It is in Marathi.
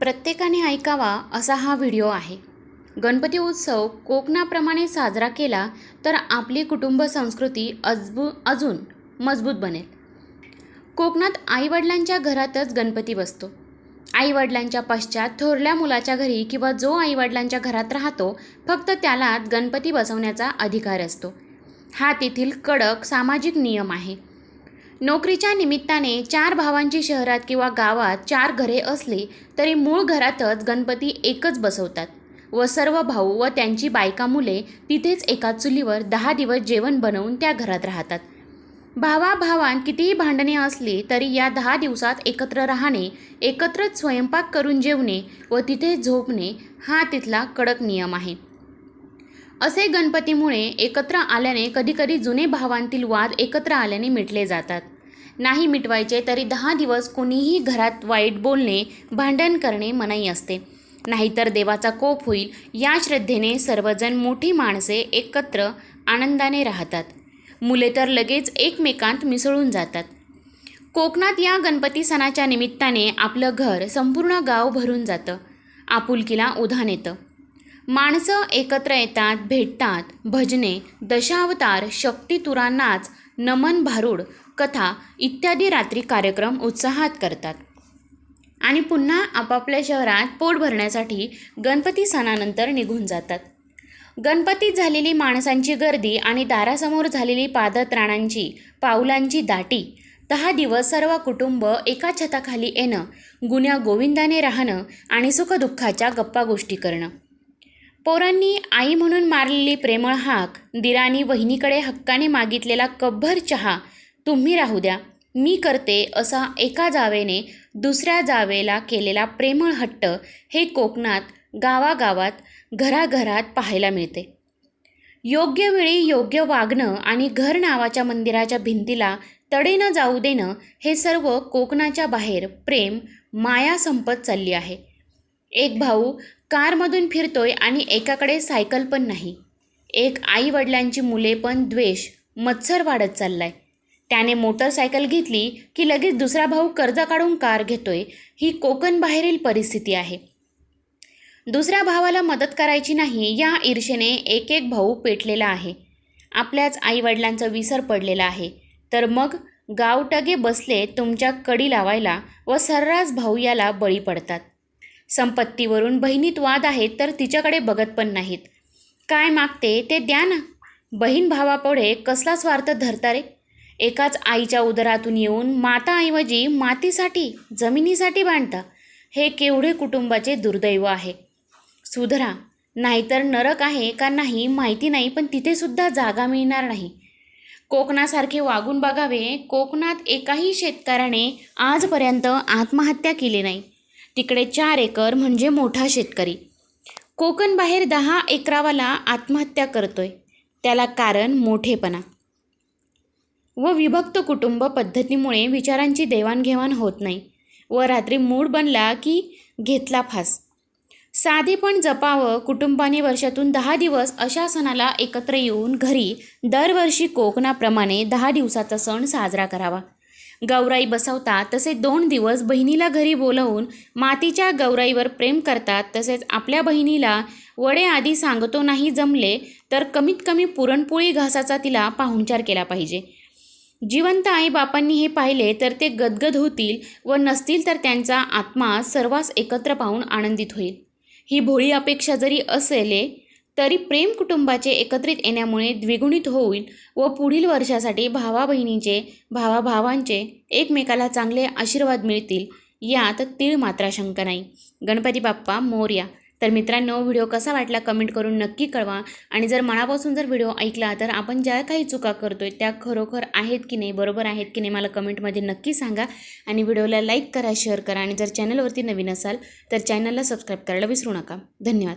प्रत्येकाने ऐकावा असा हा व्हिडिओ आहे. गणपती उत्सव कोकणाप्रमाणे साजरा केला तर आपली कुटुंब संस्कृती अजबू अजून मजबूत बनेल. कोकणात आईवडिलांच्या घरातच गणपती बसतो. आईवडिलांच्या पश्चात थोरल्या मुलाच्या घरी किंवा जो आईवडिलांच्या घरात राहतो फक्त त्यालाच गणपती बसवण्याचा अधिकार असतो. हा तेथील कडक सामाजिक नियम आहे. नोकरीच्या निमित्ताने चार भावांची शहरात किंवा गावात चार घरे असली तरी मूळ घरातच गणपती एकच बसवतात. व सर्व भाऊ व त्यांची बायका मुले तिथेच एका चुलीवर दहा दिवस जेवण बनवून त्या घरात राहतात. भावा भावांत कितीही भांडणे असली तरी या दहा दिवसात एकत्र राहणे एकत्रच स्वयंपाक करून जेवणे व तिथे झोपणे हा तिथला कडक नियम आहे. असे गणपतीमुळे एकत्र आल्याने कधीकधी जुने भावांतील वाद एकत्र आल्याने मिटले जातात. नाही मिटवायचे तरी दहा दिवस कोणीही घरात वाईट बोलणे भांडण करणे मनाई असते. नाहीतर देवाचा कोप होईल या श्रद्धेने सर्वजण मोठी माणसे एकत्र आनंदाने राहतात. मुले तर लगेच एकमेकांत मिसळून जातात. कोकणात या गणपती सणाच्या निमित्ताने आपलं घर संपूर्ण गाव भरून जातं. आपुलकीला उधाण येतं. माणसं एकत्र येतात भेटतात भजने दशावतार शक्तितुरा नाच नमन भारूड कथा इत्यादी रात्री कार्यक्रम उत्साहात करतात. आणि पुन्हा आपापल्या शहरात पोट भरण्यासाठी गणपती सणानंतर निघून जातात. गणपतीत झालेली माणसांची गर्दी आणि दारासमोर झालेली पादत्राणांची पावलांची दाटी दहा दिवस सर्व कुटुंब एका छताखाली येणं गुन्ह्या गोविंदाने राहणं आणि सुखदुःखाच्या गप्पा गोष्टी करणं. पोरांनी आई म्हणून मारलेली प्रेमळ हाक दिरानी वहिनीकडे हक्काने मागितलेला कब्भर चहा तुम्ही राहू द्या मी करते असा एका जावेने दुसऱ्या जावेला केलेला प्रेमळ हट्ट हे कोकणात गावागावात घराघरात पाहायला मिळते. योग्य वेळी योग्य वागणं आणि घर नावाच्या मंदिराच्या भिंतीला तडे न जाऊ देणं हे सर्व कोकणाच्या बाहेर प्रेम माया संपत चालली आहे. एक भाऊ कारमधून फिरतोय आणि एकाकडे सायकल पण नाही. एक आई वडिलांची मुले पण द्वेष मत्सर वाढत चाललाय. त्याने मोटरसायकल घेतली की लगेच दुसरा भाऊ कर्ज काढून कार घेतोय ही कोकण बाहेरील परिस्थिती आहे. दुसऱ्या भावाला मदत करायची नाही या ईर्षेने एक एक भाऊ पेटलेला आहे. आपल्याच आईवडिलांचा विसर पडलेला आहे. तर मग गावटगे बसले तुमच्या कडी लावायला व सर्रास भाऊ याला बळी पडतात. संपत्तीवरून बहिणीत वाद आहेत तर तिच्याकडे बघत पण नाहीत. काय मागते ते द्या ना. बहीण भावापुढे कसला स्वार्थ धरता रे? एकाच आईच्या उदरातून येऊन माताऐवजी मातीसाठी जमिनीसाठी बांधता. हे केवढे कुटुंबाचे दुर्दैव आहे. सुधरा नाहीतर नरक आहे का नाही माहिती नाही पण तिथेसुद्धा जागा मिळणार नाही. कोकणासारखे वागून बघावे कोकणात एकाही शेतकऱ्याने आजपर्यंत आत्महत्या केली नाही. तिकडे चार एकर म्हणजे मोठा शेतकरी. कोकणबाहेर दहा एकरावाला आत्महत्या करतोय. त्याला कारण मोठेपणा. व विभक्त कुटुंब पद्धतीमुळे विचारांची देवाणघेवाण होत नाही व रात्री मूड बनला की घेतला फास. साधेपण जपावं कुटुंबाने वर्षातून दहा दिवस अशा सणाला एकत्र येऊन घरी दरवर्षी कोकणाप्रमाणे दहा दिवसाचा सण साजरा करावा. गौराई बसवतात तसे दोन दिवस बहिणीला घरी बोलवून मातीच्या गौराईवर प्रेम करतात तसेच आपल्या बहिणीला वडे आधी सांगतो नाही जमले तर कमीत कमी पुरणपोळी घासाचा तिला पाहुणचार केला पाहिजे. जिवंत आईबापांनी हे पाहिले तर ते गदगद होतील व नसतील तर त्यांचा आत्मा सर्वांस एकत्र पाहून आनंदित होईल. ही भोळी अपेक्षा जरी असेले तरी प्रेम कुटुंबाचे एकत्रित येण्यामुळे द्विगुणित होईल व पुढील वर्षासाठी भावा बहिणीचे भावाभावांचे एकमेकाला चांगले आशीर्वाद मिळतील यात तीळ मात्रा शंका नाही. गणपती बाप्पा मोर्या. तर मित्रांनो व्हिडिओ कसा वाटला कमेंट करून नक्की कळवा आणि जर मनापासून जर व्हिडिओ ऐकला तर आपण ज्या काही चुका करतोय त्या खरोखर आहेत की नाही बरोबर आहेत की नाही मला कमेंटमध्ये नक्की सांगा आणि व्हिडिओला लाईक करा शेअर करा आणि जर चॅनलवरती नवीन असाल तर चॅनलला सबस्क्राईब करायला विसरू नका. धन्यवाद.